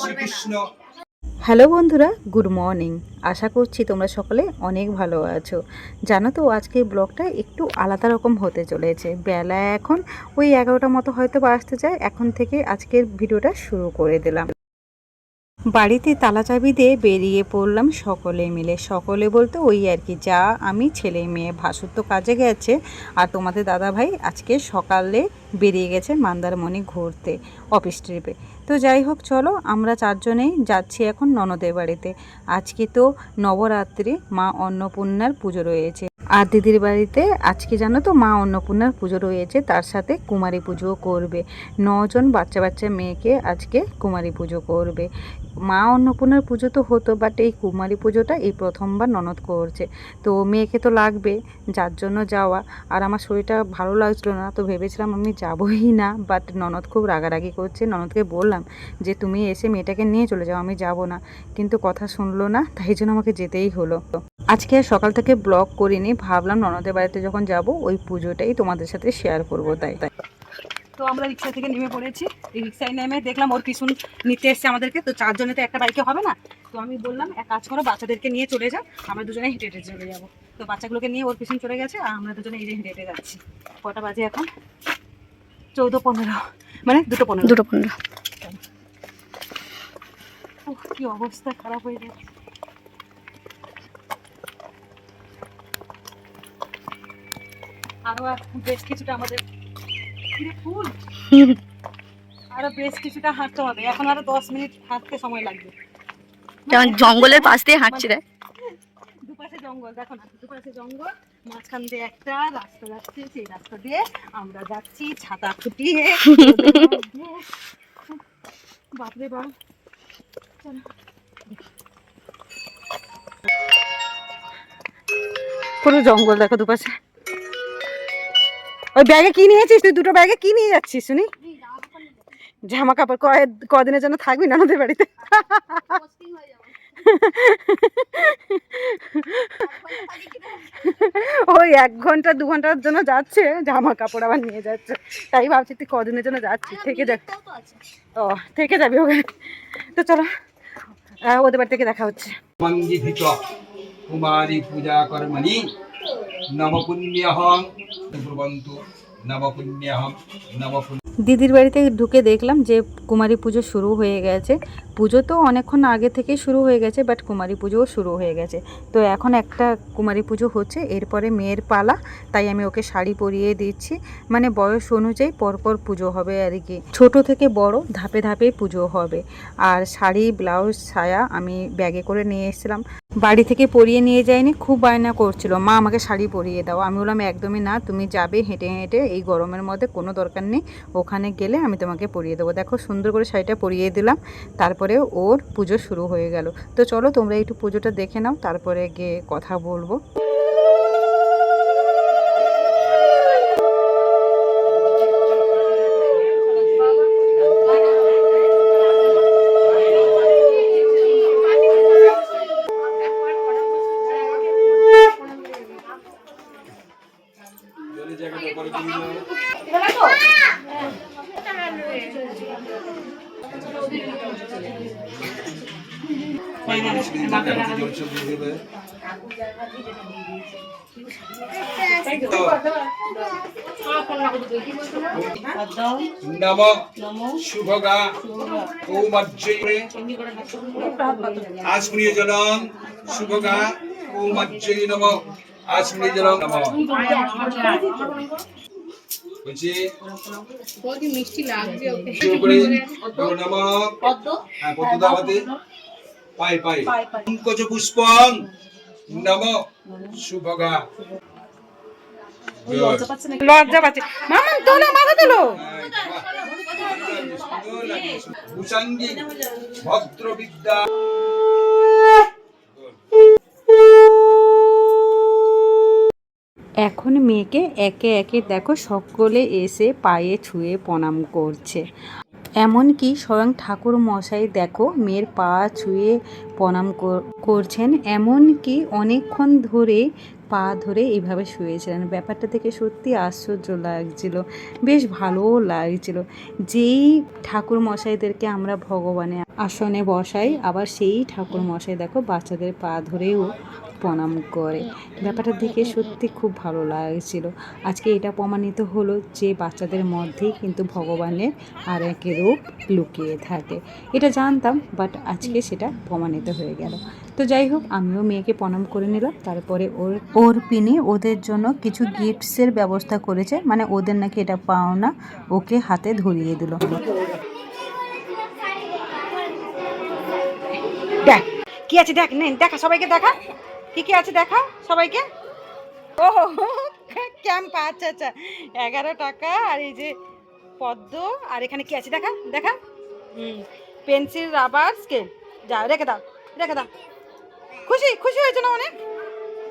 Shrikrishna. Hello বন্ধুরা good morning. আশা করছি তোমরা সকলে অনেক ভালো আছো। জানো তো আজকের ব্লগটা একটু আলাদা রকম হতে চলেছে। বেলা এখন ওই এগারোটা মতো হয়তো বাজতে যায় এখন থেকে আজকের ভিডিওটা শুরু করে দিলাম। বাড়িতে তালা চাবি দিয়ে বেরিয়ে পড়লাম সকলে মিলে। সকলে বলতে ওই আর কি, যা আমি ছেলে মেয়ে, ভাসুর তো কাজে গেছে। আর তোমাদের দাদা ভাই আজকে সকালে বেরিয়ে গেছে মন্দারমণি ঘুরতে, অফিস ট্রিপে। তো যাই হোক, চলো আমরা চারজনেই যাচ্ছি এখন ননদের বাড়িতে। আজকে তো নবরাত্রি, মা অন্নপূর্ণার পুজো রয়েছে। আর দিদির বাড়িতে আজকে জানো তো মা অন্নপূর্ণার পুজো রয়েছে, তার সাথে কুমারী পুজোও করবে। নজন বাচ্চা বাচ্চা মেয়েকে আজকে কুমারী পুজো করবে। মা অন্নপূর্ণার পুজো তো হতো বাট এই কুমারী পুজোটা এই প্রথমবার ননদ করছে। তো মেয়েকে তো লাগবে, যার জন্য যাওয়া। আর আমার শরীরটা ভালো লাগছিল না, তো ভেবেছিলাম আমি যাবই না বাট ননদ খুব রাগারাগি করছে। ননদকে বললাম যে, তুমি এসে মেয়েটাকে নিয়ে চলে যাও, আমি যাব না। কিন্তু কথা শুনলো না, তাই জন্য আমাকে যেতেই হলো। আজকে আর সকাল থেকে ব্লগ করিনি, ভাবলাম ননদের বাড়িতে যখন যাব, ওই পুজোটাই তোমাদের সাথে শেয়ার করব, তাই তাই। তো আমরা রিক্সা থেকে নেমে পড়েছি। এই রিক্সায় নেমে দেখলাম ওর পিছন নিতে এসছে আমাদেরকে। তো চারজনে তো একটা বাইকে হবে না? তো আমি বললাম এক কাজ করো বাচ্চাদেরকে নিয়ে চলে যাও। আমরা দুজনে হেঁটে হেঁটে চলে যাব। তো বাচ্চাগুলোকে নিয়ে ওর পিছন চলে গেছে আর আমরা দুজনে এই যে হেঁটে হেঁটে যাচ্ছি। কটা বাজে এখন? চৌদ্দ পনেরো। মানে দুটো পনেরো। দুটো পনেরো। কি অবস্থা খারাপ হয়ে যাচ্ছে আরও বেশ কিছুটা আমাদের ফুল? আরও বেশ কিছুটা হাঁটতে হবে। এখন আরও দশ মিনিট হাঁটতে সময় লাগবে। যেমন জঙ্গলের পাশ দিয়ে হাঁটছি রে? দুপাশে জঙ্গল দেখো না দুপাশে জঙ্গল মাঝখান দিয়ে একটা রাস্তা যাচ্ছে সেই রাস্তা দিয়ে আমরা যাচ্ছি ছাতা ফুটিয়ে। বাপরে বাপ। চলো। পুরো জঙ্গল দেখো দুপাশে। ওই ব্যাগে কি নিয়েছিস তুই দুটো ব্যাগে কি নিয়ে যাচ্ছিস শুনি? জামা কাপড় কয় কদিনের জন্য থাকবি না আমাদের বাড়িতে? ওই এক ঘণ্টা দু ঘণ্টার জন্য যাচ্ছে জামা কাপড় আবার নিয়ে যাচ্ছে। তাই ভাবছি তুই কদিনের জন্য যাচ্ছি থেকে যাক ও থেকে যাবি ওখানে তো চলো ওদের বাড়ি থেকে দেখা হচ্ছে। কুমারী পূজা কর্মণি নব পুণ্যহং ব্রুবন্তু নব পুণ্যহং নব পুণ্য দিদির বাড়িতে ঢুকে দেখলাম যে কুমারী পুজো শুরু হয়ে গেছে। পুজো তো অনেকক্ষণ আগে থেকে শুরু হয়ে গেছে বাট কুমারী পুজোও শুরু হয়ে গেছে। তো এখন একটা কুমারী পুজো হচ্ছে, এরপরে মেয়ের পালা, তাই আমি ওকে শাড়ি পরিয়ে দিচ্ছি। মানে বয়স অনুযায়ী পরপর পুজো হবে আর কি। ছোট থেকে বড় ধাপে ধাপে পুজো হবে। আর শাড়ি, ব্লাউজ, ছায়া আমি ব্যাগে করে নিয়ে এসেছিলাম। বাড়ি থেকে পরিয়ে নিয়ে যায়নি, খুব বায়না করছিল। মা, আমাকে শাড়ি পরিয়ে দাও। আমি বললাম, একদমই না, তুমি যাবে হেঁটে হেঁটে, এই গরমের মধ্যে কোনো দরকার নেই। ওখানে গেলে আমি তোমাকে পরিয়ে দেবো। দেখো সুন্দর করে শাড়িটা পরিয়ে দিলাম, তারপরে ওর পুজো শুরু হয়ে গেল। তো চলো তোমরা একটু পুজোটা দেখে নাও, তারপরে গিয়ে কথা বলব। জায়গাটা উপরে নম শুভগা কৌমাজ্জয়ে আসমনীয় জনম শুভগা কৌমাজ্জয় নম বলছি নমো নম হ্যাঁ পদ্ম দাওয়াতে পাই পাই। পঙ্কজ পুষ্পং নম। লজ্জা পাচ্ছে। মামা তোলো মাথা তোলো। ভূষাঙ্গী। ভদ্রবিদ্যা। এখন মেয়েকে একে একে দেখো সকলে এসে পায়ে ছুঁয়ে প্রণাম করছে। এমনকি স্বয়ং ঠাকুর মশাই দেখো মেয়ের পা ছুঁয়ে প্রণাম কর- করছেন, এমনকি অনেকক্ষণ ধরে পা ধরে এইভাবে শুয়েছিলেন। ব্যাপারটা থেকে সত্যি আশ্চর্য লাগছিল, বেশ ভালোও লাগছিল। যেই ঠাকুর মশাইদেরকে আমরা ভগবানের আসনে বসাই, আবার সেই ঠাকুর মশাই দেখো বাচ্চাদের পা ধরেও প্রণাম করে। ব্যাপারটা দেখে সত্যি খুব ভালো লাগছিল। আজকে এটা প্রমাণিত হলো যে বাচ্চাদের মধ্যেই কিন্তু ভগবানের আর এক রূপ লুকিয়ে থাকে। এটা জানতাম বাট আজকে সেটা প্রমাণিত হয়ে গেল। তো যাই হোক, আমিও মেয়েকে প্রণাম করে নিলাম। তারপরে ওর ওর পিনে ওদের জন্য কিছু গিফটসের ব্যবস্থা করেছে। মানে ওদের নাকি এটা পাওনা ওকে হাতে ধরিয়ে দিল। দেখ, কি আছে দেখ, নে, দেখা, সবাইকে দেখা। কি কি আছে দেখা সবাইকে? ও ক্যাম্প আচ্ছা আচ্ছা। এগারো টাকা, আর এই যে পদ্ম, আর এখানে কি আছে দেখা? দেখা? হুম, পেন্সিল, রাবার, স্কেল। যা, রেখে দাও রেখে দাও। খুশি? খুশি হয়েছে না অনেক?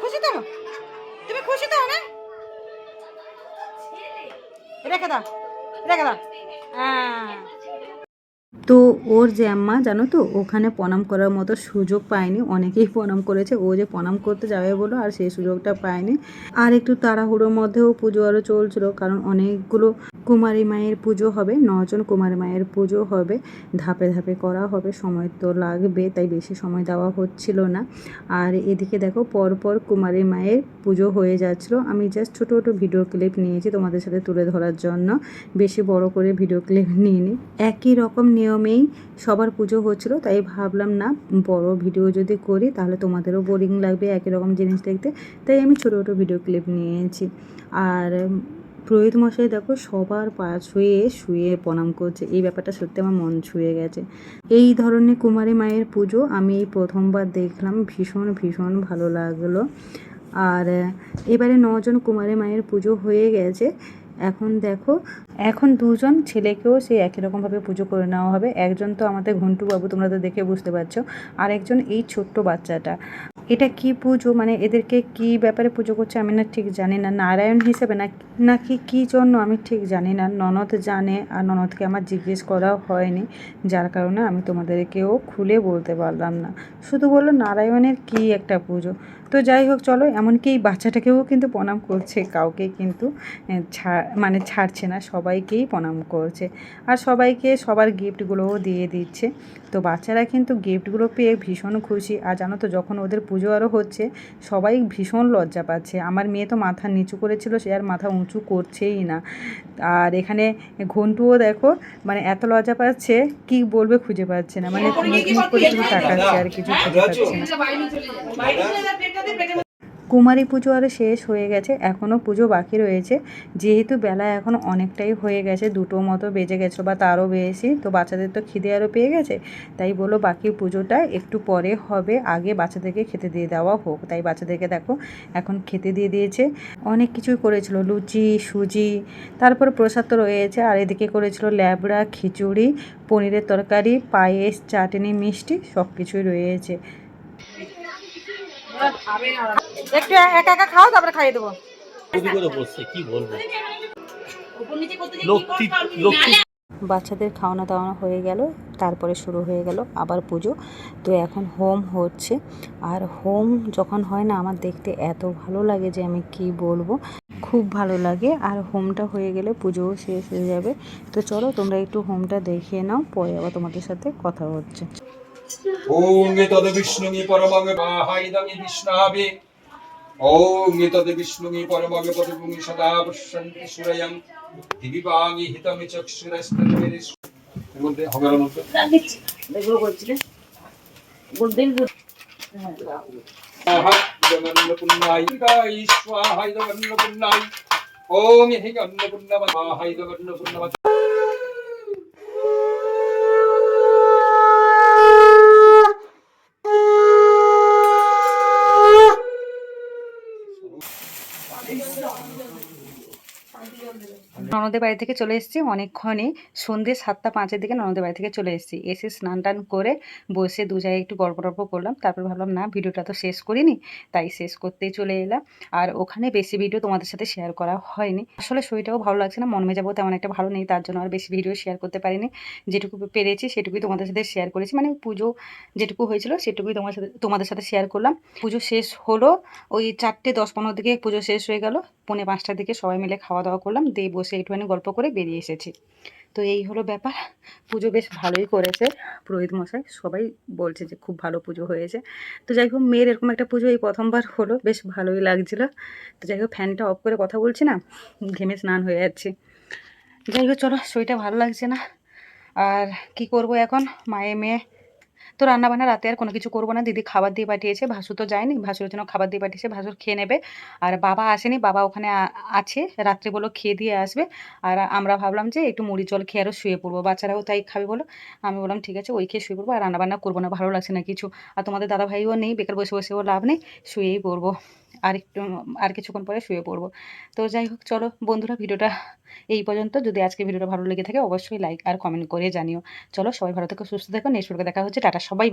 খুশি তো? তুমি খুশি তো অনেক? রেখে দাও রেখে দাও। হ্যাঁ। তো ওর জ্যাম্মা জানো তো, ওখানে প্রণাম করার মতো সুযোগ পায়নি। অনেকেই প্রণাম করেছে, ও যে প্রণাম করতে যাবে বলো, আর সেই সুযোগটা পায়নি। আর একটু তাড়াহুড়োর মধ্যেও পুজো আরও চলছিল, কারণ অনেকগুলো কুমারী মায়ের পুজো হবে, নজন কুমারী মায়ের পুজো হবে, ধাপে ধাপে করা হবে, সময় তো লাগবে, তাই বেশি সময় দেওয়া হচ্ছিল না। আর এদিকে দেখো, পরপর কুমারী মায়ের পুজো হয়ে যাচ্ছিল। আমি জাস্ট ছোটো ছোটো ভিডিও ক্লিপ নিয়েছি তোমাদের সাথে তুলে ধরার জন্য, বেশি বড় করে ভিডিও ক্লিপ নিইনি। একই রকম নিয়মেই সবার পুজো হচ্ছিল, তাই ভাবলাম, না, বড় ভিডিও যদি করি, তাহলে তোমাদেরও বোরিং লাগবে, একই রকম জিনিস দেখতে। তাই আমি ছোটো ছোটো ভিডিও ক্লিপ নিয়েছি। আর পুরোহিত মশাই দেখো, সবার পা ছুঁয়ে, শুয়ে প্রণাম করছে। এই ব্যাপারটা সত্যি আমার মন ছুঁয়ে গেছে। এই ধরনের কুমারী মায়ের পুজো আমি এই প্রথমবার দেখলাম, ভীষণ ভীষণ ভালো লাগল। আর এবারে নজন কুমারী মায়ের পুজো হয়ে গেছে। এখন দেখো, এখন দুজন ছেলেকেও সেই একই রকমভাবে পুজো করে নেওয়া হবে। একজন তো আমাদের ঘন্টু বাবু তোমরা তো দেখে বুঝতে পারছ। আর একজন এই ছোট্ট বাচ্চাটা। এটা কি পুজো? মানে এদেরকে কি ব্যাপারে পুজো করছে আমি না ঠিক জানি না। নারায়ণ হিসেবে না নাকি কি জন্য আমি ঠিক জানি না। ননদ জানে আর ননদকে আমার জিজ্ঞেস করা হয়নি। যার কারণে আমি তোমাদেরকেও খুলে বলতে পারলাম না। শুধু বলল নারায়ণের কি একটা পুজো? তো যাই হোক চলো এমনকি এই বাচ্চাটাকেও কিন্তু প্রণাম করছে কাউকে কিন্তু ছাড় মানে ছাড়ছে না সবাইকেই প্রণাম করছে। আর সবাইকে সবার গিফটগুলোও দিয়ে দিচ্ছে। তো বাচ্চারা কিন্তু গিফটগুলো পেয়ে ভীষণ খুশি। আর জানো তো যখন ওদের পুজো আরও হচ্ছে সবাই ভীষণ লজ্জা পাচ্ছে। আমার মেয়ে তো মাথা নিচু করেছিল সে আর মাথা উঁচু করছেই না। আর এখানে ঘন্টুও দেখো মানে এত লজ্জা পাচ্ছে কি বলবে খুঁজে পাচ্ছে না। মানে মুখ মুখ করে শুধু তাকাচ্ছে আর কিছু খুঁজে পাচ্ছে না। কুমারী পুজো আর শেষ হয়ে গেছে এখনও পুজো বাকি রয়েছে। যেহেতু বেলা এখন অনেকটাই হয়ে গেছে, দুটো মতো বেজে গেছে বা তারও বেশি, তো বাচ্চাদের তো খিদে আরও পেয়ে গেছে। তাই বলো বাকি পুজোটা একটু পরে হবে, আগে বাচ্চাদেরকে খেতে দিয়ে দেওয়া হোক। তাই বাচ্চাদেরকে দেখো, এখন খেতে দিয়ে দিয়েছে। অনেক কিছুই করেছিল, লুচি, সুজি, তারপর প্রসাদ তো রয়েছে। আর এদিকে করেছিল ল্যাবড়া, খিচুড়ি, পনিরের তরকারি, পায়েস, চাটনি, মিষ্টি সব কিছুই রয়েছে। একটু একা একা খাও তারপরে খাইয়ে দেবো। করে বসছে কি বলব? লক্ষ্মী লক্ষ্মী বাচ্চাদের খাওয়ানো দাওয়ানো হয়ে গেল তারপরে শুরু হয়ে গেল আবার পুজো। তো এখন হোম হচ্ছে। আর হোম যখন হয় না আমার দেখতে এত ভালো লাগে যে আমি কি বলব। খুব ভালো লাগে। আর হোমটা হয়ে গেলে পুজোও শেষ হয়ে যাবে। তো চলো তোমরা একটু হোমটা দেখিয়ে নাও পরে আবার তোমাদের সাথে কথা হচ্ছে। ওম এতদ বিষ্ণুঙি পরমং বাহাইদমি বিষ্ণাবে ওম এতদ বিষ্ণুঙি পরমং পদভূমি সদা পশ্যন্তি সুরয়ং দিবিবাঙি হিতমি চক্ষুরস্তন্মেরিস এর মধ্যে হবে না মধ্যে स्वाहा इदमन्नपुण्णाय स्वाहा इदमन्नपुण्णाय ॐ हि अन्नपुण्णमः इदमन्नपुण्णमः ননদের বাড়ি থেকে চলে এসেছি। অনেকক্ষণই সন্ধ্যে সাতটা পাঁচের দিকে ননদের বাড়ি থেকে চলে এসেছি। এসে স্নান টান করে বসে দু জায়গায় একটু গল্প টল্প করলাম। তারপর ভাবলাম, না, ভিডিওটা তো শেষ করিনি। তাই শেষ করতেই চলে এলাম। আর ওখানে বেশি ভিডিও তোমাদের সাথে শেয়ার করা হয়নি। আসলে শরীরটাও ভালো লাগছে না, মন মেজাবও তেমন একটা ভালো নেই, তার জন্য আর বেশি ভিডিও শেয়ার করতে পারিনি। যেটুকু পেরেছি সেটুকুই তোমাদের সাথে শেয়ার করেছি। মানে পুজো যেটুকু হয়েছিল সেটুকুই তোমার সাথে, তোমাদের সাথে শেয়ার করলাম। পুজো শেষ হলো, ওই চারটে দশ পনেরো দিকে পুজো শেষ হয়ে গেল। পৌনে পাঁচটার দিকে সবাই মিলে খাওয়া দাওয়া করলাম, দিয়ে বসে একটুখানি গল্প করে বেরিয়ে এসেছি। তো এই হলো ব্যাপার। পুজো বেশ ভালোই করেছে পুরোহিত মশাই। সবাই বলছে যে খুব ভালো পুজো হয়েছে। তো যাই হোক, মেয়ের এরকম একটা পুজো এই প্রথমবার হলো, বেশ ভালোই লাগছিল। তো যাই হোক, ফ্যানটা অফ করে কথা বলছি না, ঘেমে স্নান হয়ে যাচ্ছি। যাই হোক, চলো, শরীরটা ভালো লাগছে না। আর কি করব এখন? মায়ে মেয়ে তো রান্নাবান্না রাতে আর কোনো কিছু করব না। দিদি খাবার দিয়ে পাঠিয়েছে, ভাসু তো যায়নি, ভাসুর জন্য খাবার দিয়ে পাঠিয়েছে, ভাসুর খেয়ে নেবে। আর বাবা আসেনি, বাবা ওখানে আছে, রাত্রে বলো খেয়ে দিয়ে আসবে। আর আমরা ভাবলাম যে একটু মুড়ি জল খেয়ে আরও শুয়ে পড়ব, বাচ্চারাও তাই খাবে বলো। আমি বললাম, ঠিক আছে, ওই খেয়ে শুয়ে পড়ব, আর রান্নাবান্না করব না, ভালো লাগছে না কিছু। আর তোমাদের দাদা ভাইও নেই, বেকার বসে বসেও লাভ নেই, শুয়েই পড়ব। আর একটু আর কিছুক্ষণ পরে শুয়ে পড়ব। তো যাই হোক, চলো বন্ধুরা, ভিডিওটা এই পর্যন্ত। যদি আজকে ভিডিওটা ভালো লেগে থাকে, অবশ্যই লাইক আর কমেন্ট করে জানিও। চলো সবাই ভালো থেকো, সুস্থ থেকো। নেক্সট দেখা হচ্ছে। টাটা, সবাই